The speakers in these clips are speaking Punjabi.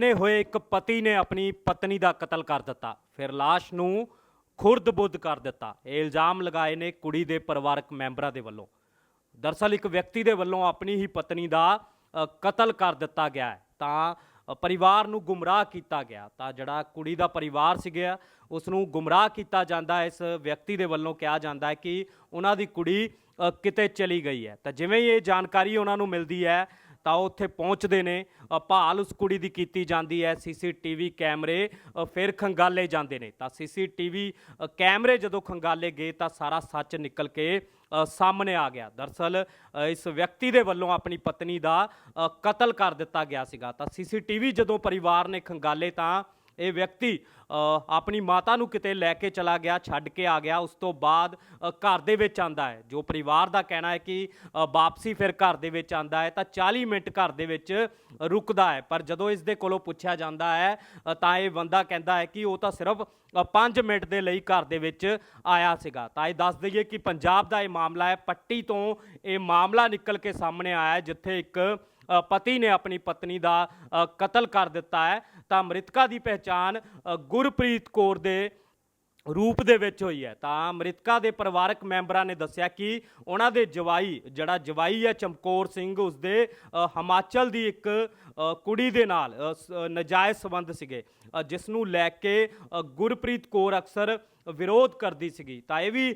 ਨੇ ਹੋਏ ਇੱਕ ਪਤੀ ਨੇ ਆਪਣੀ ਪਤਨੀ ਦਾ ਕਤਲ ਕਰ ਦਿੱਤਾ। ਫਿਰ ਲਾਸ਼ ਨੂੰ ਖੁਰਦ-ਬੁੱਧ ਕਰ ਦਿੱਤਾ। ਇਹ ਇਲਜ਼ਾਮ ਲਗਾਏ ਨੇ ਕੁੜੀ ਦੇ ਪਰਿਵਾਰਕ ਮੈਂਬਰਾਂ ਦੇ ਵੱਲੋਂ। ਦਰਸਲ ਇੱਕ ਵਿਅਕਤੀ ਦੇ ਵੱਲੋਂ ਆਪਣੀ ਹੀ ਪਤਨੀ ਦਾ ਕਤਲ ਕਰ ਦਿੱਤਾ ਗਿਆ ਹੈ। ਤਾਂ ਪਰਿਵਾਰ ਨੂੰ ਗੁੰਮਰਾਹ ਕੀਤਾ ਗਿਆ। ਤਾਂ ਜਿਹੜਾ ਕੁੜੀ ਦਾ ਪਰਿਵਾਰ ਸੀਗਾ ਉਸ ਨੂੰ ਗੁੰਮਰਾਹ ਕੀਤਾ ਜਾਂਦਾ ਇਸ ਵਿਅਕਤੀ ਦੇ ਵੱਲੋਂ ਕਿਹਾ ਜਾਂਦਾ ਹੈ ਕਿ ਉਹਨਾਂ ਦੀ ਕੁੜੀ ਕਿਤੇ ਚਲੀ ਗਈ ਹੈ। ਤਾਂ ਜਿਵੇਂ ਹੀ ਇਹ ਜਾਣਕਾਰੀ ਉਹਨਾਂ ਨੂੰ ਮਿਲਦੀ ਹੈ ਤਾਂ ਉਹ ਉੱਥੇ ਪਹੁੰਚਦੇ ਨੇ। ਭਾਲ ਉਸ ਕੁੜੀ ਦੀ ਕੀਤੀ ਜਾਂਦੀ ਹੈ। ਸੀਸੀਟੀਵੀ ਕੈਮਰੇ ਫਿਰ ਖੰਗਾਲੇ ਜਾਂਦੇ ਨੇ। ਤਾਂ ਸੀਸੀਟੀਵੀ ਕੈਮਰੇ ਜਦੋਂ ਖੰਗਾਲੇ ਗਏ ਤਾਂ ਸਾਰਾ ਸੱਚ ਨਿਕਲ ਕੇ ਸਾਹਮਣੇ ਆ ਗਿਆ। ਦਰਸਲ ਇਸ ਵਿਅਕਤੀ ਦੇ ਵੱਲੋਂ ਆਪਣੀ ਪਤਨੀ ਦਾ ਕਤਲ ਕਰ ਦਿੱਤਾ ਗਿਆ ਸੀਗਾ। ਤਾਂ ਸੀਸੀਟੀਵੀ ਜਦੋਂ ਪਰਿਵਾਰ ਨੇ ਖੰਗਾਲੇ ਤਾਂ ਇਹ ਵਿਅਕਤੀ ਆਪਣੀ ਮਾਤਾ ਨੂੰ ਕਿਤੇ ਲੈ ਕੇ ਚਲਾ ਗਿਆ, ਛੱਡ ਕੇ ਆ ਗਿਆ, ਉਸ ਤੋਂ ਬਾਅਦ ਘਰ ਦੇ ਵਿੱਚ ਆਂਦਾ ਹੈ। ਜੋ ਪਰਿਵਾਰ ਦਾ ਕਹਿਣਾ ਹੈ ਕਿ ਵਾਪਸੀ ਫਿਰ ਘਰ ਦੇ ਵਿੱਚ ਆਂਦਾ ਹੈ, ਤਾਂ 40 ਮਿੰਟ ਘਰ ਦੇ ਵਿੱਚ ਰੁਕਦਾ ਹੈ। ਪਰ ਜਦੋਂ ਇਸ ਦੇ ਕੋਲੋਂ ਪੁੱਛਿਆ ਜਾਂਦਾ ਹੈ ਤਾਂ ਇਹ ਬੰਦਾ ਕਹਿੰਦਾ ਹੈ ਕਿ ਉਹ ਤਾਂ ਸਿਰਫ 5 ਮਿੰਟ ਦੇ ਲਈ ਘਰ ਦੇ ਵਿੱਚ ਆਇਆ ਸੀਗਾ। ਤਾਂ ਇਹ ਦੱਸ ਦਈਏ ਕਿ ਪੰਜਾਬ ਦਾ ਇਹ ਮਾਮਲਾ ਹੈ, ਪੱਟੀ ਤੋਂ ਇਹ ਮਾਮਲਾ ਨਿਕਲ ਕੇ ਸਾਹਮਣੇ ਆਇਆ ਜਿੱਥੇ ਇੱਕ ਪਤੀ ਨੇ ਆਪਣੀ ਪਤਨੀ ਦਾ ਕਤਲ ਕਰ ਦਿੱਤਾ ਹੈ। ਤਾਂ ਮ੍ਰਿਤਕਾ ਦੀ ਪਹਿਚਾਣ ਗੁਰਪ੍ਰੀਤ ਕੌਰ ਦੇ ਰੂਪ ਦੇ ਵਿੱਚ ਹੋਈ ਹੈ। ਤਾਂ ਮ੍ਰਿਤਕਾ ਦੇ ਪਰਿਵਾਰਕ ਮੈਂਬਰਾਂ ਨੇ ਦੱਸਿਆ ਕਿ ਉਹਨਾਂ ਦੇ ਜਵਾਈ, ਜਿਹੜਾ ਜਵਾਈ ਹੈ ਚਮਕੌਰ ਸਿੰਘ, ਉਸਦੇ ਹਿਮਾਚਲ ਦੀ ਇੱਕ ਕੁੜੀ ਦੇ ਨਾਲ ਸ- ਨਜਾਇਜ਼ ਸੰਬੰਧ ਸੀਗੇ। ਜਿਸ ਨੂੰ ਲੈ ਕੇ ਗੁਰਪ੍ਰੀਤ ਕੌਰ ਅਕਸਰ ਵਿਰੋਧ ਕਰਦੀ ਸੀਗੀ। ਤਾਂ ਇਹ ਵੀ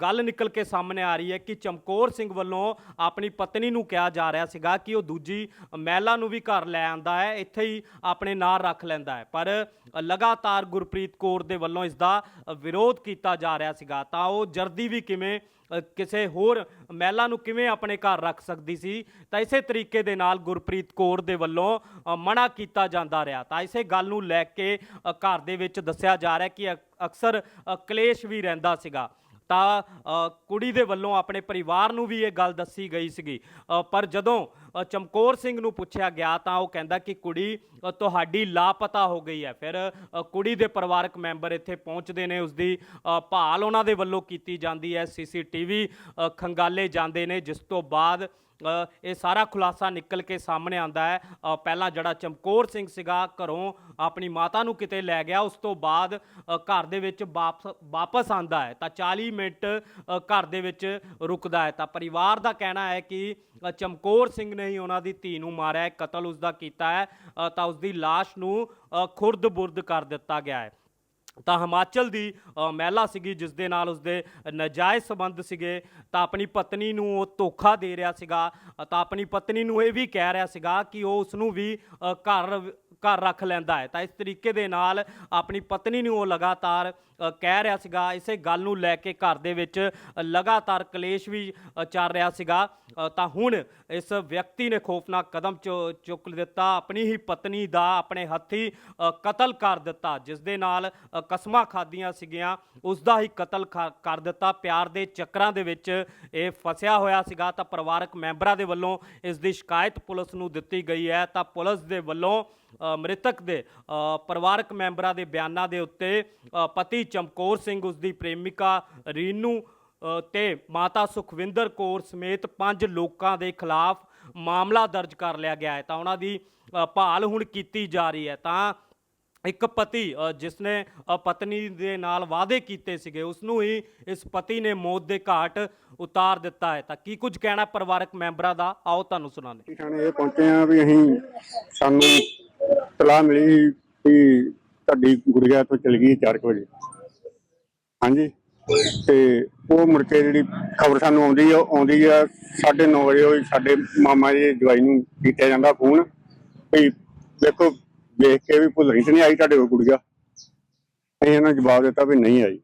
ਗੱਲ ਨਿਕਲ ਕੇ ਸਾਹਮਣੇ ਆ ਰਹੀ ਹੈ ਕਿ ਚਮਕੌਰ ਸਿੰਘ ਵੱਲੋਂ ਆਪਣੀ ਪਤਨੀ ਨੂੰ ਕਿਹਾ ਜਾ ਰਿਹਾ ਸੀਗਾ ਕਿ ਉਹ ਦੂਜੀ ਮਹਿਲਾ ਨੂੰ ਵੀ ਘਰ ਲੈ ਆਂਦਾ ਹੈ, ਇੱਥੇ ਹੀ ਆਪਣੇ ਨਾਲ ਰੱਖ ਲੈਂਦਾ ਹੈ। ਪਰ ਲਗਾਤਾਰ ਗੁਰਪ੍ਰੀਤ ਕੌਰ ਦੇ ਵੱਲੋਂ ਇਸ ਦਾ ਵਿਰੋਧ ਕੀਤਾ ਜਾ ਰਿਹਾ ਸੀਗਾ। ਤਾਂ ਉਹ ਜਰਦੀ ਵੀ ਕਿਵੇਂ ਕਿਸੇ ਹੋਰ ਮਹਿਲਾ ਨੂੰ ਕਿਵੇਂ ਆਪਣੇ ਘਰ ਰੱਖ ਸਕਦੀ ਸੀ, ਤਾਂ ਇਸੇ ਤਰੀਕੇ ਦੇ ਨਾਲ ਗੁਰਪ੍ਰੀਤ ਕੌਰ ਦੇ ਵੱਲੋਂ ਮਨਾ ਕੀਤਾ ਜਾਂਦਾ ਰਿਹਾ। ਤਾਂ ਇਸੇ ਗੱਲ ਨੂੰ ਲੈ ਕੇ ਘਰ ਦੇ ਵਿੱਚ ਦੱਸਿਆ ਜਾ ਰਿਹਾ ਕਿ ਅਕ- ਅਕਸਰ ਕਲੇਸ਼ ਵੀ ਰਹਿੰਦਾ ਸੀਗਾ। ਤਾਂ ਕੁੜੀ ਦੇ ਵੱਲੋਂ ਆਪਣੇ ਪਰਿਵਾਰ ਨੂੰ ਵੀ ਇਹ ਗੱਲ ਦੱਸੀ ਗਈ ਸੀਗੀ। ਪਰ ਜਦੋਂ ਚਮਕੌਰ ਸਿੰਘ ਨੂੰ ਪੁੱਛਿਆ ਗਿਆ ਤਾਂ ਉਹ ਕਹਿੰਦਾ ਕਿ ਕੁੜੀ ਤੁਹਾਡੀ ਲਾਪਤਾ ਹੋ ਗਈ ਹੈ। ਫਿਰ ਕੁੜੀ ਦੇ ਪਰਿਵਾਰਕ ਮੈਂਬਰ ਇੱਥੇ ਪਹੁੰਚਦੇ ਨੇ ਉਸ ਦੀ ਭਾਲ ਉਹਨਾਂ ਦੇ ਵੱਲੋਂ ਕੀਤੀ ਜਾਂਦੀ ਹੈ। ਸੀਸੀਟੀਵੀ ਖੰਗਾਲੇ ਜਾਂਦੇ ਨੇ, ਜਿਸ ਤੋਂ ਬਾਅਦ ਇਹ ਸਾਰਾ ਖੁਲਾਸਾ ਨਿਕਲ ਕੇ ਸਾਹਮਣੇ ਆਂਦਾ ਹੈ। ਪਹਿਲਾਂ ਜਿਹੜਾ ਚਮਕੌਰ ਸਿੰਘ ਸੀਗਾ, ਘਰੋਂ ਆਪਣੀ ਮਾਤਾ ਨੂੰ ਕਿਤੇ ਲੈ ਗਿਆ। ਉਸ ਤੋਂ ਬਾਅਦ ਘਰ ਦੇ ਵਿੱਚ ਵਾਪਸ ਵਾਪਸ ਆਂਦਾ ਹੈ। ਤਾਂ 40 ਮਿੰਟ ਘਰ ਦੇ ਵਿੱਚ ਰੁਕਦਾ ਹੈ। ਤਾਂ ਪਰਿਵਾਰ ਦਾ ਕਹਿਣਾ ਹੈ ਕਿ ਚਮਕੌਰ ਸਿੰਘ ਨੇ ਹੀ ਉਹਨਾਂ ਦੀ ਧੀ ਨੂੰ ਮਾਰਿਆ ਹੈ, ਕਤਲ ਉਸ ਦਾ ਕੀਤਾ ਹੈ। ਤਾਂ ਉਸ ਦੀ ਲਾਸ਼ ਨੂੰ ਖੁਰਦ-ਬੁਰਦ ਕਰ ਦਿੱਤਾ ਗਿਆ ਹੈ। ਤਾਂ ਹਿਮਾਚਲ ਦੀ ਮਹਿਲਾ ਸੀਗੀ ਜਿਸ ਦੇ ਨਾਲ ਉਸਦੇ ਨਜਾਇਜ਼ ਸੰਬੰਧ ਸੀਗੇ। ਤਾਂ ਆਪਣੀ ਪਤਨੀ ਨੂੰ ਉਹ ਧੋਖਾ ਦੇ ਰਿਹਾ ਸੀਗਾ। ਤਾਂ ਆਪਣੀ ਪਤਨੀ ਨੂੰ ਇਹ ਵੀ ਕਹਿ ਰਿਹਾ ਸੀਗਾ ਕਿ ਉਹ ਉਸ ਨੂੰ ਵੀ ਘਰ ਘਰ ਰੱਖ ਲੈਂਦਾ ਹੈ। ਤਾਂ ਇਸ ਤਰੀਕੇ ਦੇ ਨਾਲ ਆਪਣੀ ਪਤਨੀ ਨੂੰ ਉਹ ਲਗਾਤਾਰ ਕਹਿ ਰਿਹਾ ਸੀਗਾ, ਇਸੇ ਗੱਲ ਨੂੰ ਲੈ ਕੇ ਘਰ ਦੇ ਵਿੱਚ ਲਗਾਤਾਰ ਕਲੇਸ਼ ਵੀ ਚੱਲ ਰਿਹਾ ਸੀਗਾ। ਤਾਂ ਹੁਣ ਇਸ ਵਿਅਕਤੀ ਨੇ ਖੌਫਨਾਕ ਕਦਮ ਚੁ- ਚੁੱਕ ਦਿੱਤਾ ਆਪਣੀ ਹੀ ਪਤਨੀ ਦਾ ਆਪਣੇ ਹੱਥੀ ਕਤਲ ਕਰ ਦਿੱਤਾ, ਜਿਸ ਦੇ ਨਾਲ ਕਸਮਾਂ ਖਾਦੀਆਂ ਸੀਗੀਆਂ। ਉਸ ਦਾ ਹੀ ਕਤਲ ਖਾ- ਕਰ ਦਿੱਤਾ। ਪਿਆਰ ਦੇ ਚੱਕਰਾਂ ਦੇ ਵਿੱਚ ਇਹ ਫਸਿਆ ਹੋਇਆ ਸੀਗਾ। ਤਾਂ ਪਰਿਵਾਰਕ ਮੈਂਬਰਾਂ ਦੇ ਵੱਲੋਂ ਇਸ ਦੀ ਸ਼ਿਕਾਇਤ ਪੁਲਿਸ ਨੂੰ ਦਿੱਤੀ ਗਈ ਹੈ। ਤਾਂ ਪੁਲਿਸ ਦੇ ਵੱਲੋਂ ਮ੍ਰਿਤਕ ਦੇ ਅ, ਪਰਿਵਾਰਕ ਮੈਂਬਰਾਂ ਦੇ ਬਿਆਨਾਂ ਦੇ ਉੱਤੇ ਪਤੀ ਚਮਕੌਰ ਸਿੰਘ ਉਸ ਦੀ ਪ੍ਰੇਮਿਕਾ ਰੀਨੂ ਤੇ ਮਾਤਾ ਸੁਖਵਿੰਦਰ ਕੌਰ ਸਮੇਤ ਪੰਜ ਲੋਕਾਂ ਦੇ ਖਿਲਾਫ ਮਾਮਲਾ ਦਰਜ ਕਰ ਲਿਆ ਗਿਆ ਹੈ। ਤਾਂ ਉਹਨਾਂ ਦੀ ਭਾਲ ਹੁਣ ਕੀਤੀ ਜਾ ਰਹੀ ਹੈ। ਤਾਂ ਇੱਕ ਪਤੀ ਅ, ਜਿਸਨੇ ਪਤਨੀ ਦੇ ਨਾਲ ਵਾਅਦੇ ਕੀਤੇ ਸੀਗੇ ਉਸ ਨੂੰ ਹੀ ਇਸ ਪਤੀ ਨੇ ਮੌਤ ਦੇ ਘਾਟ ਉਤਾਰ ਦਿੱਤਾ ਹੈ। ਤਾਂ ਕੀ ਕੁਝ ਕਹਿਣਾ ਪਰਿਵਾਰਕ ਮੈਂਬਰਾਂ ਦਾ? ਆਓ ਤੁਹਾਨੂੰ ਸੁਣਾਉਂਦੇ ਥਾਣੇ ਇਹ ਪਹੁੰਚੇ ਆ ਵੀ ਅਸੀਂ ਸਾਨੂੰ ਤਲਾਹ ਮਿਲੀ ਕਿ ਤੁਹਾਡੀ ਗੁੜੀਆ ਤੋਂ ਚਲ ਗਈ 4 ਵਜੇ। ਹਾਂਜੀ। ਤੇ ਉਹ ਮੁੜ ਕੇ ਜਿਹੜੀ ਖਬਰ ਸਾਨੂੰ ਆਉਂਦੀ ਆ ਆਉਂਦੀ ਆ 9:30 ਵਜੇ ਉਹ ਸਾਡੇ ਮਾਮਾ ਜੀ ਜਵਾਈ ਨੂੰ ਕੀਤਾ ਜਾਂਦਾ ਫੋਨ ਵੀ ਦੇਖੋ, ਵੇਖ ਕੇ ਵੀ ਭੁੱਲ ਤੇ ਨਹੀਂ ਆਈ ਤੁਹਾਡੇ ਕੋਲ ਗੁੜੀਆ। ਅਸੀਂ ਇਹਨਾਂ ਜਵਾਬ ਦਿੱਤਾ ਵੀ ਨਹੀਂ ਆਈ।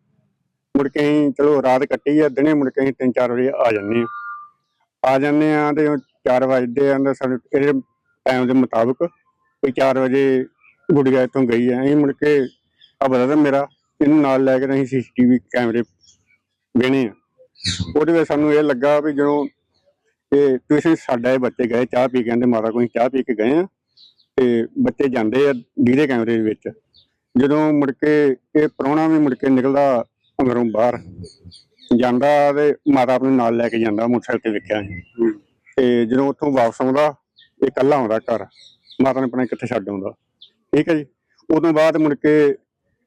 ਮੁੜ ਕੇ ਅਸੀਂ ਚਲੋ ਰਾਤ ਕੱਟੀ ਆ, ਦਿਨੇ ਮੁੜ ਕੇ ਅਸੀਂ 3-4 ਵਜੇ ਆ ਜਾਂਦੇ ਆ। ਆ ਜਾਂਦੇ ਆ ਤੇ 4 ਵਜੇ ਆਂਦਾ ਸਾਡੇ ਟਾਈਮ ਦੇ ਮੁਤਾਬਕ ਕੋਈ 4 ਵਜੇ ਗੁੜੀਆ ਇੱਥੋਂ ਗਈ ਹੈ ਅਸੀਂ ਮੁੜ ਕੇ ਆ ਬਰਦਰ ਮੇਰਾ, ਇਹਨੂੰ ਨਾਲ ਲੈ ਕੇ ਅਸੀਂ ਸੀਸੀਟੀਵੀ ਕੈਮਰੇ ਵੇਣੇ ਆ। ਉਹਦੇ ਵਿੱਚ ਸਾਨੂੰ ਇਹ ਲੱਗਾ ਵੀ ਜਦੋਂ ਇਹ ਤੁਸੀਂ ਸਾਡਾ ਇਹ ਬੱਚੇ ਗਏ, ਚਾਹ ਪੀ ਕੇ ਕਹਿੰਦੇ ਮਾਤਾ ਕੋਈ ਚਾਹ ਪੀ ਕੇ ਗਏ ਆ, ਤੇ ਬੱਚੇ ਜਾਂਦੇ ਆ ਡੀਰੇ ਕੈਮਰੇ ਦੇ ਵਿੱਚ। ਜਦੋਂ ਮੁੜ ਕੇ ਇਹ ਪ੍ਰਾਹੁਣਾ ਵੀ ਮੁੜ ਕੇ ਨਿਕਲਦਾ ਅੰਦਰੋਂ ਬਾਹਰ, ਜਾਂਦਾ ਤੇ ਮਾਤਾ ਆਪਣੇ ਨਾਲ ਲੈ ਕੇ ਜਾਂਦਾ ਮੋਟਰਸਾਈਕਲ ਤੇ ਵੇਖਿਆ। ਤੇ ਜਦੋਂ ਉੱਥੋਂ ਵਾਪਸ ਆਉਂਦਾ, ਇਹ ਇਕੱਲਾ ਆਉਂਦਾ ਘਰ। ਮਾਤਾ ਨੇ ਆਪਣੇ ਕਿੱਥੇ ਛੱਡ ਆਉਂਦਾ। ਠੀਕ ਹੈ ਜੀ? ਉਦੋਂ ਬਾਅਦ ਮੁੜ ਕੇ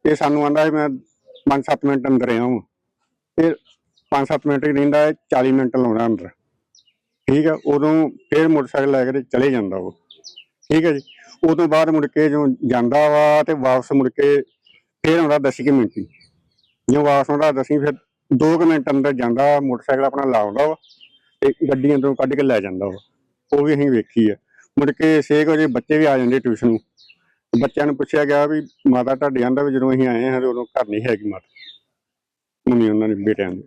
ਇਹ ਸਾਨੂੰ ਆਂਦਾ ਹੈ ਮੈਂ 5-7 ਮਿੰਟ ਅੰਦਰ ਆਉਂ ਫਿਰ 5-7 ਮਿੰਟ ਹੀ ਰਹਿੰਦਾ ਹੈ 40 ਮਿੰਟ ਲਾਉਣਾ ਅੰਦਰ। ਠੀਕ ਹੈ? ਉਦੋਂ ਫਿਰ ਮੋਟਰਸਾਈਕਲ ਲੈ ਕੇ ਚਲੇ ਜਾਂਦਾ ਉਹ। ਠੀਕ ਹੈ ਜੀ? ਉਦੋਂ ਬਾਅਦ ਮੁੜ ਕੇ ਜਦੋਂ ਜਾਂਦਾ ਵਾ ਤੇ ਵਾਪਸ ਮੁੜ ਕੇ ਫਿਰ ਆਉਂਦਾ 10 ਮਿੰਟ ਹੀ। ਜਦੋਂ ਵਾਪਸ ਆਉਂਦਾ ਦਸੀਂ ਫਿਰ 2 ਮਿੰਟ ਅੰਦਰ ਜਾਂਦਾ, ਮੋਟਰਸਾਈਕਲ ਆਪਣਾ ਲਾਉਂਦਾ ਵਾ ਤੇ ਗੱਡੀ ਅੰਦਰੋਂ ਕੱਢ ਕੇ ਲੈ ਜਾਂਦਾ ਵਾ। ਉਹ ਵੀ ਅਸੀਂ ਵੇਖੀ ਆ। ਮੁੜ ਕੇ 6 ਵਜੇ ਬੱਚੇ ਵੀ ਆ ਜਾਂਦੇ ਟਿਊਸ਼ਨ ਨੂੰ। ਬੱਚਿਆਂ ਨੂੰ ਪੁੱਛਿਆ ਗਿਆ ਵੀ ਮਾਤਾ ਤੁਹਾਡੇ ਆਂਦਾ ਵੀ ਜਦੋਂ ਅਸੀਂ ਆਏ ਹਾਂ ਉਦੋਂ ਘਰ ਨਹੀਂ ਹੈਗੀ ਮਾਤਾ। ਮੰਮੀ ਉਹਨਾਂ ਦੇ ਬੇਟਿਆਂ ਦੀ।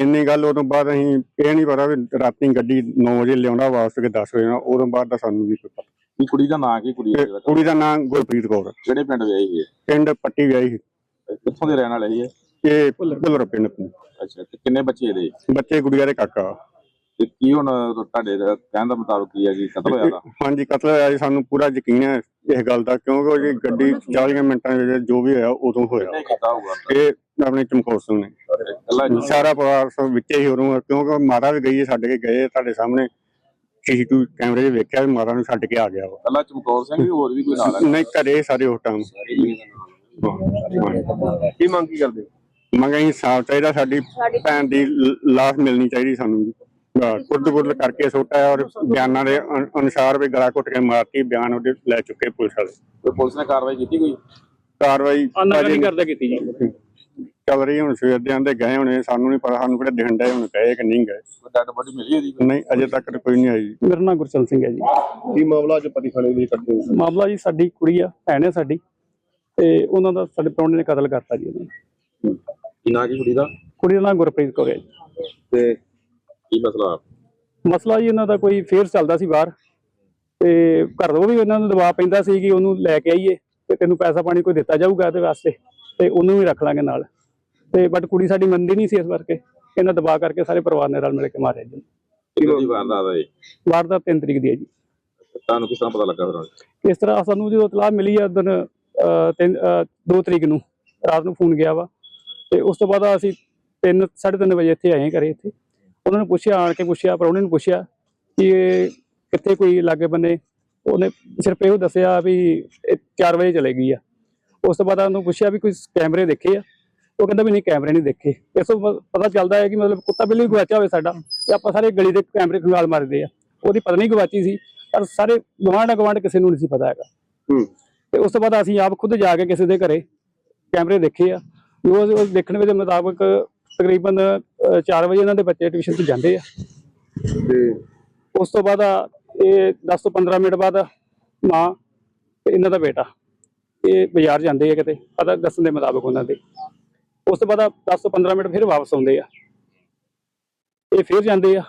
ਇੰਨੀ ਗੱਲ ਉਦੋਂ ਬਾਅਦ ਅਸੀਂ ਇਹ ਨਹੀਂ ਪਤਾ ਵੀ ਰਾਤੀ ਗੱਡੀ 9 ਵਜੇ ਲਿਆਉਂਦਾ ਵਾਪਸ ਕੇ 10 ਵਜੇ ਉਦੋਂ ਬਾਅਦ ਦਾ ਸਾਨੂੰ ਵੀ ਕੋਈ ਪਤਾ। ਕੀ ਕੁੜੀ ਦਾ ਨਾਂ ਕੀ ਕੁੜੀ ਦਾ? ਕੁੜੀ ਦਾ ਨਾਮ ਗੁਰਪ੍ਰੀਤ ਕੌਰ। ਕਿਹੜੇ ਪਿੰਡ ਵਿਆਹੀ ਹੈ ਪਿੰਡ ਪੱਟੀ ਵਿਆਹੀ ਸੀ। ਕਿੱਥੋਂ ਦੇ ਰਹਿਣ ਵਾਲੇ ਇਹ? ਇਹ ਭੁੱਲਰ ਪਿੰਡ ਤੋਂ। ਅੱਛਾ ਤੇ ਕਿੰਨੇ ਬੱਚੇ ਇਹਦੇ? ਬੱਚੇ ਗੁੜੀਆ ਦੇ ਕਾਕਾ। ਤੇ ਕੀ ਹੁਣ ਤੁਹਾਡੇ ਦਾ ਕਹਿਣ ਦਾ ਮੁਤਾਬਕ ਕੀ ਹੈ ਕਿ ਕਤਲ ਹੋਇਆ ਦਾ ਹਾਂਜੀ ਕਤਲ ਹੋਇਆ ਜੀ। ਸਾਨੂੰ ਪੂਰਾ ਯਕੀਨ ਹੈ ਇਸ ਗੱਲ ਦਾ ਕਿਉਂਕਿ ਉਹ ਜੀ ਗੱਡੀ 40 ਮਿੰਟਾਂ ਵਿੱਚ ਜੋ ਵੀ ਹੋਇਆ ਉਦੋਂ ਹੋਇਆ। ਕਿੰਨੇ ਕੀਤਾ ਹੋਊਗਾ। ਇਹ ਆਪਣੇ ਚਮਕੌਰ ਸਿੰਘ ਨੇ। ਇਕੱਲਾ ਜੀ। ਸਾਰਾ ਪਰਿਵਾਰ ਸਭ ਵਿੱਚੇ ਹੀ ਉਦੋਂ ਕਿਉਂਕਿ ਮਾਤਾ ਵੀ ਗਈ ਹੈ ਛੱਡ ਕੇ ਗਏ ਤੁਹਾਡੇ ਸਾਹਮਣੇ। ਸੀਸੀਟੀਵੀ ਕੈਮਰੇ 'ਚ ਵੇਖਿਆ ਵੀ ਮਾਤਾ ਨੂੰ ਛੱਡ ਕੇ ਆ ਗਿਆ ਵਾ। ਇਕੱਲਾ ਚਮਕੌਰ ਸਿੰਘ ਵੀ ਹੋਰ ਵੀ ਕੋਈ ਨਾਲ ਹੈ? ਨਹੀਂ ਘਰੇ ਸਾਰੇ ਉਸ ਟਾਈਮ ਕੀ ਮੰਗ ਕੀ ਕਰਦੇ ਮੰਗਾਂ ਹੀ ਸਾਫ਼ ਚਾਹੀਦਾ ਸਾਡੀ ਭੈਣ ਦੀ ਲ- ਲਾਸ਼ ਮਿਲਣੀ ਚਾਹੀਦੀ ਸਾਨੂੰ ਜੀ। ਕੁਰਦ ਕੁਰਦ ਕਰਕੇ ਸੁੱਟਿਆ ਔਰ ਬਿਆਨਾਂ ਦੇ ਅਨ- ਅਨੁਸਾਰ ਵੀ ਗਲਾ ਘੁੱਟ ਕੇ ਮਾਰਤੀ ਬਿਆਨ ਉਹਦੇ ਲੈ ਚੁੱਕੇ ਪੁਲਿਸ ਵਾਲੇ। ਕੋਈ ਪੁਲਿਸ ਨੇ ਕਾਰਵਾਈ ਕੀਤੀ ਕੋਈ? ਕਾਰਵਾਈ ਅਨਾਗਰੀ ਕਰਦੇ ਕੀਤੀ ਜੀ। ਚੱਲ ਰਹੀ ਹੁਣ ਸਵੇਰ ਦੇ ਆਂਦੇ ਗਏ ਹੋਣੇ ਸਾਨੂੰ ਨਹੀਂ ਪਤਾ ਸਾਨੂੰ ਕਿਹੜੇ ਦਿਖਣ ਡਏ ਹੁਣ ਗਏ ਕਿ ਨਹੀਂ ਗਏ। ਕੋਈ ਡੈਡ ਬੋਡੀ ਮਿਲੀ ਉਹਦੀ ਨਹੀਂ ਅਜੇ ਤੱਕ ਤਾਂ ਕੋਈ ਨਹੀਂ ਆਈ ਮੇਰਾ ਨਾਮ ਗੁਰਚਰਨ ਸਿੰਘ ਹੈ ਜੀ। ਕੀ ਮਾਮਲਾ ਅੱਜ ਪਤੀ ਥਾਣੇ ਦੇ ਇਕੱਠੇ ਹੋਏ ਮਾਮਲਾ ਜੀ ਸਾਡੀ ਕੁੜੀ ਆ ਭੈਣ ਹੈ ਸਾਡੀ ਤੇ ਉਹਨਾਂ ਦਾ ਸਾਡੇ ਪ੍ਰਾਹੁਣੇ ਨੇ ਕਤਲ ਕਰਤਾ ਜੀ ਉਹਨਾਂ। ਨੂੰ ਕੀ ਨਾਂ ਕੀ ਕੁੜੀ ਦਾ? ਕੁੜੀ ਦਾ ਨਾਮ ਗੁਰਪ੍ਰੀਤ ਕੌਰ ਹੈ ਜੀ। ਤੇ ਕੀ ਮਸਲਾ? ਮਸਲਾ ਜੀ ਇਹਨਾਂ ਦਾ ਕੋਈ ਫੇਰ ਚੱਲਦਾ ਸੀ ਬਾਹਰ ਤੇ ਘਰ ਤੋਂ ਵੀ ਇਹਨਾਂ ਨੂੰ ਦਬਾਅ ਪੈਂਦਾ ਸੀ ਕਿ ਉਹਨੂੰ ਲੈ ਕੇ ਆਈਏ ਤੇ ਤੈਨੂੰ ਪੈਸਾ ਪਾਣੀ ਕੋਈ ਦਿੱਤਾ ਜਾਊਗਾ ਇਹਦੇ ਵਾਸਤੇ ਤੇ ਉਹਨੂੰ ਵੀ ਰੱਖ ਲਾਂਗੇ ਨਾਲ। ਤੇ ਬਟ ਕੁੜੀ ਸਾਡੀ ਮੰਨਦੀ ਨਹੀਂ ਸੀ ਇਸ ਕਰਕੇ ਇਹਨਾਂ ਦਬਾਅ ਕਰਕੇ ਸਾਰੇ ਪਰਿਵਾਰ ਨੇ ਰਲ ਮਿਲ ਕੇ ਮਾਰਿਆ ਜੀ। ਕਿਹਦੀ ਵਾਰਦਾਤ ਹੈ? ਵਾਰਦਾਤ 3 ਤਰੀਕ ਦੀ ਹੈ ਜੀ। ਤੁਹਾਨੂੰ ਕਿਸ ਤਰ੍ਹਾਂ ਪਤਾ ਲੱਗਾ ਫਿਰ? ਇਸ ਤਰ੍ਹਾਂ ਸਾਨੂੰ ਜਦੋਂ ਇਤਲਾਹ ਮਿਲੀ ਅਹ, ਤਿੰਨ 2 ਤਰੀਕ ਨੂੰ ਰਾਤ ਨੂੰ ਫੋਨ ਗਿਆ ਵਾ ਤੇ ਉਸ ਤੋਂ ਬਾਅਦ ਅਸੀਂ 3 3:30 ਵਜੇ ਇੱਥੇ ਆਏ ਘਰੇ ਇੱਥੇ। ਉਹਨਾਂ ਨੂੰ ਪੁੱਛਿਆ ਆਣ ਕੇ ਪੁੱਛਿਆ ਪਰ ਨੂੰ ਪੁੱਛਿਆ ਕਿ ਕਿੱਥੇ ਕੋਈ ਲਾਗੇ ਬੰਨੇ ਉਹਨੇ ਸਿਰਫ ਇਹੋ ਦੱਸਿਆ ਵੀ 4 ਵਜੇ ਚਲੇ ਗਈ ਆ। ਉਸ ਤੋਂ ਬਾਅਦ ਉਹਨੂੰ ਪੁੱਛਿਆ ਵੀ ਕੋਈ ਕੈਮਰੇ ਦੇਖੇ ਆ? ਉਹ ਕਹਿੰਦਾ ਵੀ ਨਹੀਂ ਕੈਮਰੇ ਨਹੀਂ ਦੇਖੇ। ਇਸ ਤੋਂ ਪਤਾ ਚੱਲਦਾ ਹੈ ਕਿ ਮਤਲਬ ਕੁੱਤਾ ਬਿੱਲੀ ਵੀ ਗਵਾਚਿਆ ਹੋਵੇ ਸਾਡਾ ਤੇ ਆਪਾਂ ਸਾਰੇ ਗਲੀ ਦੇ ਕੈਮਰੇ ਖੰਗਾਲ ਮਾਰਦੇ ਆ। ਉਹਦੀ ਪਤਾ ਨਹੀਂ ਗਵਾਚੀ ਸੀ ਪਰ ਸਾਰੇ ਗਵਾਂਢ ਗਵਾਂਢ ਕਿਸੇ ਨੂੰ ਨਹੀਂ ਸੀ ਪਤਾ ਹੈਗਾ। ਤੇ ਉਸ ਤੋਂ ਬਾਅਦ ਅਸੀਂ ਆਪ ਖੁਦ ਜਾ ਕੇ ਕਿਸੇ ਦੇ ਘਰੇ ਕੈਮਰੇ ਦੇਖੇ ਆ। ਉਹ ਦੇਖਣ ਦੇ ਮੁਤਾਬਕ ਤਕਰੀਬਨ 4 ਵਜੇ ਇਹਨਾਂ ਦੇ ਬੱਚੇ ਟਿਊਸ਼ਨ ਤੇ ਜਾਂਦੇ ਆ। ਤੇ ਉਸ ਤੋਂ ਬਾਅਦ ਇਹ 10 ਤੋਂ 15 ਮਿੰਟ ਬਾਅਦ ਮਾਂ ਤੇ ਇਹਨਾਂ ਦਾ ਬੇਟਾ ਇਹ ਬਾਜ਼ਾਰ ਜਾਂਦੇ ਆ ਕਿਤੇ ਪਤਾ ਦੱਸਣ ਦੇ ਮੁਤਾਬਕ ਉਹਨਾਂ ਦੇ। ਉਸ ਤੋਂ ਬਾਅਦ ਆ 10 ਤੋਂ 15 ਮਿੰਟ ਫਿਰ ਵਾਪਸ ਆਉਂਦੇ ਆ। ਇਹ ਫਿਰ ਜਾਂਦੇ ਆ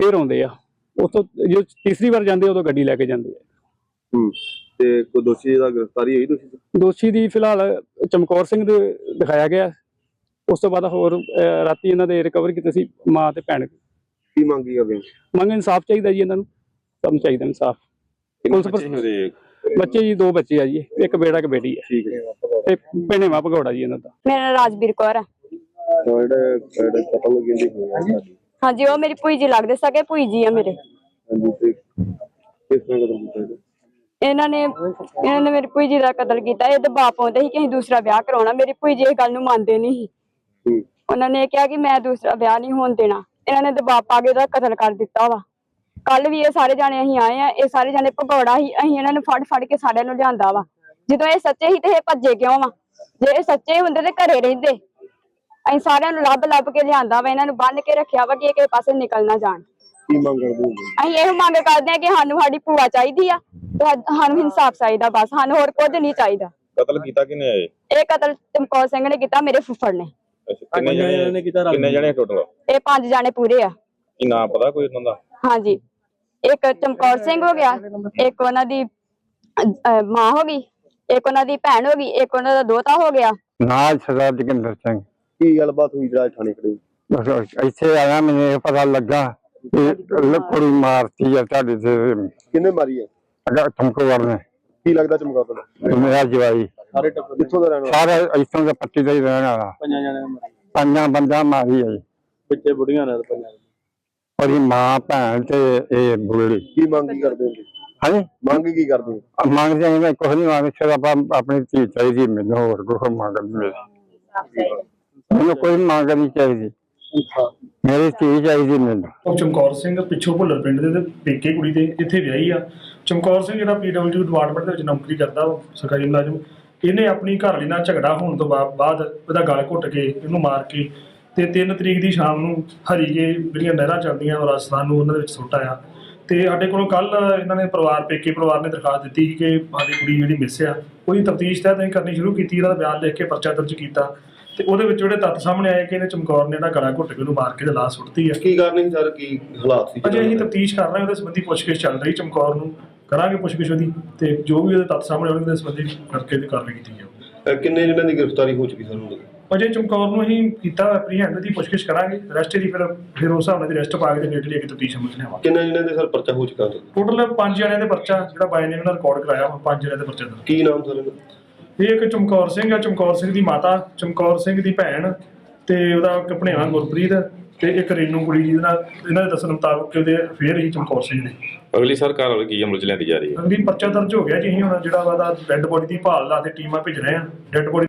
ਫਿਰ ਆਉਂਦੇ ਆ। ਉਸ ਤੋਂ ਜੋ ਤੀਸਰੀ ਵਾਰ ਜਾਂਦੇ ਉਦੋਂ ਗੱਡੀ ਲੈ ਕੇ ਜਾਂਦੇ ਆ। ਤੇ ਕੋਈ ਦੋਸ਼ੀ ਦਾ ਗ੍ਰਿਫਤਾਰੀ ਹੋਈ ਦੋਸ਼ੀ ਦੋਸ਼ੀ ਦੀ ਫਿਲਹਾਲ ਚਮਕੌਰ ਸਿੰਘ ਦੇ ਦਿਖਾਇਆ ਗਿਆ। ਉਸ ਤੋਂ ਬਾਅਦ ਹੋਰ ਅਹ, ਰਾਤੀ ਇਹਨਾਂ ਦੇ ਰਿਕਵਰ ਕੀਤੇ ਸੀ ਮਾਂ ਤੇ ਭੈਣ। ਕੀ ਮੰਗੀ ਕਰਦੇ ਮੰਗ ਇਨਸਾਫ ਚਾਹੀਦਾ ਜੀ ਇਹਨਾਂ ਨੂੰ। ਸਾਨੂੰ ਚਾਹੀਦਾ ਇਨਸਾਫ। ਪੁਲਿਸ ਪਰ- ਬੱਚੇ ਜੀ ਦੋ ਬੱਚੇ ਆ ਜੀ। ਇੱਕ ਬੇੜਾ ਇੱਕ ਬੇਟੀ ਹੈ ਠੀਕ ਹੈ। ਤੇ ਭੈਣੇਵਾ ਭਗੌੜਾ ਜੀ ਇਹਨਾਂ ਦਾ। ਮੇਰਾ ਨਾਂ ਰਾਜਵੀਰ ਕੌਰ ਹੈ ਜਿਹੜੇ ਜਿਹੜੇ ਕਤਲ ਗਿੰਦੀ ਹੋਈ ਹੈ ਹਾਂਜੀ ਉਹ ਮੇਰੀ ਭੂਈ ਜੀ ਲੱਗਦੇ ਸਕੇ ਭੂਈ ਜੀ ਆ ਮੇਰੇ। ਹਾਂਜੀ ਤੇ ਕਿਸ ਤਰ੍ਹਾਂ ਕਤਲ ਕੀਤਾ ਇਹਦਾ? ਇਹਨਾਂ ਨੇ ਇਹਨਾਂ ਨੇ ਮੇਰੀ ਭੂਈ ਜੀ ਦਾ ਕਤਲ ਕੀਤਾ। ਇਹ ਦਬਾਅ ਪਾਉਂਦੇ ਸੀ ਕਿ ਅਸੀਂ ਦੂਸਰਾ ਵਿਆਹ ਕਰਾਉਣਾ। ਮੇਰੀ ਭੂਈ ਜੀ ਇਹ ਗੱਲ ਨੂੰ ਮੰਨਦੇ ਨਹੀਂ ਸੀ। ਉਹਨਾਂ ਨੇ ਕਿਹਾ ਕਿ ਮੈਂ ਦੂਸਰਾ ਵਿਆਹ ਨਹੀਂ ਹੋਣ ਦੇਣਾ। ਇਹਨਾਂ ਨੇ ਦਬਾਅ ਪਾ ਕੇ ਉਹਦਾ ਕਤਲ ਕਰ ਦਿੱਤਾ ਵਾ। ਕੱਲ ਵੀ ਇਹ ਸਾਰੇ ਜਾਣੇ ਅਸੀਂ ਆਏ ਆ ਇਹ ਸਾਰੇ ਜਾਣੇ ਭਗੌੜਾ ਹੀ ਅਸੀਂ ਇਹਨਾਂ ਨੂੰ ਫੜ ਫੜ ਕੇ ਸਾਰਿਆਂ ਨੂੰ ਲਿਆਂਦਾ ਵਾ। ਜਦੋਂ ਇਹ ਸੱਚੇ ਸੀ ਤੇ ਇਹ ਭੱਜੇ ਕਿਉਂ ਵਾ? ਜੇ ਇਹ ਸੱਚੇ ਹੁੰਦੇ ਤੇ ਘਰੇ ਰਹਿੰਦੇ। ਅਸੀਂ ਸਾਰਿਆਂ ਨੂੰ ਲੱਭ ਲੱਭ ਕੇ ਲਿਆਂਦਾ ਵਾ ਇਹਨਾਂ ਨੂੰ ਬੰਨ ਕੇ ਰੱਖਿਆ ਵਾ ਕਿ ਇਹ ਕਿਸੇ ਪਾਸੇ ਨਿਕਲ ਨਾ ਜਾਣ। ਕੀ ਮੰਗ ਕਰਦੇ ਹੋ ਅਸੀਂ ਇਹ ਮੰਗ ਕਰਦੇ ਹਾਂ ਕਿ ਸਾਨੂੰ ਸਾਡੀ ਭੂਆ ਚਾਹੀਦੀ ਆ ਸਾਨੂੰ ਇਨਸਾਫ ਚਾਹੀਦਾ ਬਸ ਸਾਨੂੰ ਹੋਰ ਕੁਝ ਨਹੀਂ ਚਾਹੀਦਾ। ਕਤਲ ਕੀਤਾ ਕਿਨੇ ਆਏ ਇਹ ਕਤਲ ਚਮਕੌਰ ਸਿੰਘ ਨੇ ਕੀਤਾ ਮੇਰੇ ਫੁੱਫੜ ਨੇ। ਅੱਛਾ ਕਿੰਨੇ ਜਣੇ ਨੇ ਕੀਤਾ ਕਿੰਨੇ ਜਣੇ ਟੋਟਲ ਇਹ ਪੰਜ ਜਾਣੇ ਪੂਰੇ ਆ। ਕੀ ਨਾਮ ਪਤਾ ਕੋਈ ਉਹਨਾਂ ਦਾ? ਹਾਂਜੀ। ਇੱਕ ਚਮਕੌਰ ਸਿੰਘ ਹੋ ਗਿਆ ਇੱਕ ਉਹਨਾਂ ਦੀ ਅ- ਅ, ਮਾਂ ਹੋ ਗਈ ਇੱਕ ਉਹਨਾਂ ਦੀ ਭੈਣ ਹੋ ਗਈ ਇੱਕ ਉਹਨਾਂ ਦਾ ਦੋਤਾ ਹੋ ਗਿਆ। ਨਾਲ ਸਰਦਾਰ ਜਗਿੰਦਰ ਸਿੰਘ। ਕੀ ਗੱਲਬਾਤ ਹੋਈ ਜਿਹੜਾ ਥਾਣੇ ਖੜੇ? ਬਸ ਇੱਥੇ ਆਇਆ ਮੈਨੂੰ ਇਹ ਪਤਾ ਲੱਗਾ ਕਿ ਲੱਕੜੀ ਮਾਰਤੀ ਆ ਤੁਹਾਡੇ ਤੇ। ਕਿੰਨੇ ਮਾਰੀ ਹੈ ਅਗਾ ਤੁਮਕੋ ਵਰਨੇ ਕੀ ਲੱਗਦਾ ਚਮਕਾ ਤੁਹਾਨੂੰ ਮੇਰਾ ਜਵਾਈ। ਸਾਰੇ ਟੱਬਰ ਕਿੱਥੋਂ ਦਾ ਰਹਿਣ ਵਾਲਾ। ਸਾਰਾ ਇੱਥੋਂ ਦਾ ਪੱਟੀ ਦਾ ਹੀ ਰਹਿਣ ਵਾਲਾ। ਪੰਜਾਂ ਜਣਿਆਂ ਨੇ ਪੰਜਾਂ ਬੰਦਾ ਮਾਰੀ ਆ ਜੀ। ਬੱਚੇ ਬੁੜੀਆਂ ਨਾਲ ਪੰਜਾਂ ਉਹਦੀ ਮਾਂ ਭੈਣ ਤੇ ਇਹ ਬੁੜੀ ਕੀ ਮੰਗ ਕੀ ਕਰਦੇ ਹੋ ਹਾਂਜੀ? ਮੰਗ ਕੀ ਕਰਦੇ ਹੋ? ਮੰਗਦੇ ਆਂ ਮੈਂ ਕੁਝ ਨਹੀਂ ਮੰਗਦੇ ਸਿਰ ਆਪਾਂ ਆਪਣੀ ਧੀ ਚਾਹੀਦੀ ਮੈਨੂੰ ਹੋਰ ਕੁਝ ਮੰਗ ਨਹੀਂ ਮੈਨੂੰ ਕੋਈ ਮੰਗ ਨਹੀਂ ਚਾਹੀਦੀ। ਮੇਰੀ ਧੀ ਚਾਹੀਦੀ ਮੈਨੂੰ। ਉਹ ਚਮਕੌਰ ਸਿੰਘ ਪਿੱਛੋਂ ਭੁੱਲਰ ਪਿੰਡ ਦੇ ਤੇ ਪੇਕੇ ਕੁੜੀ ਦੇ ਇੱਥੇ ਵਿਆਹੀ ਆ। ਚਮਕੌਰ ਸਿੰਘ ਜਿਹੜਾ ਪੀਡਬਲਯੂ ਡਿਪਾਰਟਮੈਂਟ ਦੇ ਵਿੱਚ ਨੌਕਰੀ ਕਰਦਾ ਵਾ, ਸਰਕਾਰੀ ਮੁਲਾਜ਼ਮ। ਇਹਨੇ ਆਪਣੀ ਘਰਵਾਲੀ ਨਾਲ ਝਗੜਾ ਹੋਣ ਤੋਂ ਬਾ- ਬਾਅਦ ਉਹਦਾ ਗਲ ਘੁੱਟ ਕੇ ਇਹਨੂੰ ਮਾਰ ਕੇ ਤੇ 3 ਤਰੀਕ ਦੀ ਸ਼ਾਮ ਨੂੰ ਹਰੀਕੇ ਜਿਹੜੀਆਂ ਨਹਿਰਾਂ ਚੱਲਦੀਆਂ ਉਹ ਰਾਜਸਥਾਨ ਨੂੰ ਉਹਨਾਂ ਦੇ ਵਿੱਚ ਸੁੱਟ ਆਇਆ। ਤੇ ਸਾਡੇ ਕੋਲੋਂ ਕੱਲ ਇਹਨਾਂ ਨੇ ਪਰਿਵਾਰ ਪੇਕੇ ਪਰਿਵਾਰ ਨੇ ਦਰਖਾਸਤ ਦਿੱਤੀ ਸੀ ਕਿ ਸਾਡੀ ਕੁੜੀ ਜਿਹੜੀ ਮਿਸ ਆ ਉਹਦੀ ਤਫਤੀਸ਼ ਤਹਿਤ ਅਸੀਂ ਕਰਨੀ ਸ਼ੁਰੂ ਕੀਤੀ ਇਹਦਾ ਬਿਆਨ ਲਿਖ ਕੇ ਪਰਚਾ ਦਰਜ ਕੀਤਾ। ਤੇ ਉਹਦੇ ਵਿੱਚ ਜਿਹੜੇ ਤੱਥ ਸਾਹਮਣੇ ਆਏ ਕਿ ਇਹਨੇ ਚਮਕੌਰ ਨੇ ਇਹਦਾ ਗਲਾ ਘੁੱਟ ਕੇ ਉਹਨੂੰ ਮਾਰ ਕੇ ਤੇ ਲਾਸ਼ ਸੁੱਟਤੀ ਆ। ਕੀ ਕਾਰਨ ਸੀ ਸਰ? ਕੀ ਹਾਲਾਤ ਸੀ? ਅਜੇ ਅਸੀਂ ਤਫਤੀਸ਼ ਕਰ ਰਹੇ ਹਾਂ ਉਹਦੇ ਸੰਬੰਧੀ ਪੁੱਛਗਿੱਛ ਚੱਲ ਰਹੀ ਚਮਕੌਰ ਨੂੰ। ਕਰਾਂਗੇ ਪੁੱਛਗਿੱਛ ਉਹਦੀ ਤੇ ਜੋ ਵੀ ਉਹਦੇ ਤੱਥ ਸਾਹਮਣੇ ਆਉਣਗੇ ਉਹਦੇ ਸੰਬੰਧੀ ਕਰਕੇ ਤੇ ਕਾਰਵਾਈ ਕੀਤੀ ਜਾਊ ਅਹ ਕਿੰਨੇ ਜਿਹਨਾਂ ਦੀ ਗ੍ਰਿਫਤਾਰੀ ਹੋ ਚੁੱਕੀ ਤੱਕ? ਅਜੇ ਚਮਕੌਰ ਨੂੰ ਅਸੀਂ ਕੀਤਾ ਐਪਰੀਹੈਂਡ ਦੀ ਪੁੱਛਗਿੱਛ ਕਰਾਂਗੇ ਰੈਸਟ ਦੀ ਫਿਰ ਫਿਰ ਉਸ ਹਿਸਾਬ ਨਾਲ ਦੀ ਰੈਸਟ ਪਾ ਕੇ ਤੇ ਅੱਗੇ ਤਫਤੀਸ਼ ਸਮਝ ਲਿਆਵਾਂਗੇ ਕਿੰਨੇ ਜਿਹਨਾਂ ਦੇ ਸਰ ਪਰਚਾ ਹੋ ਚੁੱਕਾ ਸਰ ਟੋਟਲ ਪੰਜ ਜਣਿਆਂ ਦੇ ਪਰਚਾ ਜਿਹੜਾ ਬਾਈ ਨੇ ਇਹਨਾਂ ਰਿਕਾਰਡ ਕਰਾਇਆ ਵਾ, ਪੰਜ ਜਣਿਆਂ ਦੇ ਪਰਚਾ ਦਰਜ ਕੀ ਨਾਮ ਸਰ ਇਹਨਾਂ ਦਾ? ਇਹ ਇੱਕ ਚਮਕੌਰ ਸਿੰਘ ਆ ਚਮਕੌਰ ਸਿੰਘ ਦੀ ਮਾਤਾ ਚਮਕੌਰ ਸਿੰਘ ਦੀ ਭੈਣ ਤੇ ਉਹਦਾ ਇੱਕ ਭਣੇਵਾ ਗੁਰਪ੍ਰੀਤ। ਤੇ ਇੱਕ ਰੇਨੂ ਕੁੜੀ ਜਿਹਦੇ ਨਾਲ ਇਹਨਾਂ ਦੇ ਦੱਸਣ ਮੁਤਾਬਕ ਕਿ ਉਹਦੇ ਅਫੇਅਰ ਹੀ ਚਮਕੌਰ ਸਿੰਘ ਦੇ ਅਗਲੀ ਸਰਕਾਰ ਵਾਲੀ ਕੀ ਅਮਲ ਚ ਲੈਂਦੀ ਜਾ ਰਹੀ ਹੈ? ਅਗਲੀ ਪਰਚਾ ਦਰਜ ਹੋ ਗਿਆ ਜੀ ਅਸੀਂ ਹੁਣ ਜਿਹੜਾ ਵਾ ਦਾ ਡੈੱਡ ਬੋਡੀ ਦੀ ਭਾਲ ਲਾ ਤੇ ਟੀਮਾਂ ਭੇਜ ਰਹੇ ਆ ਡੈੱਡ ਬੋਡੀ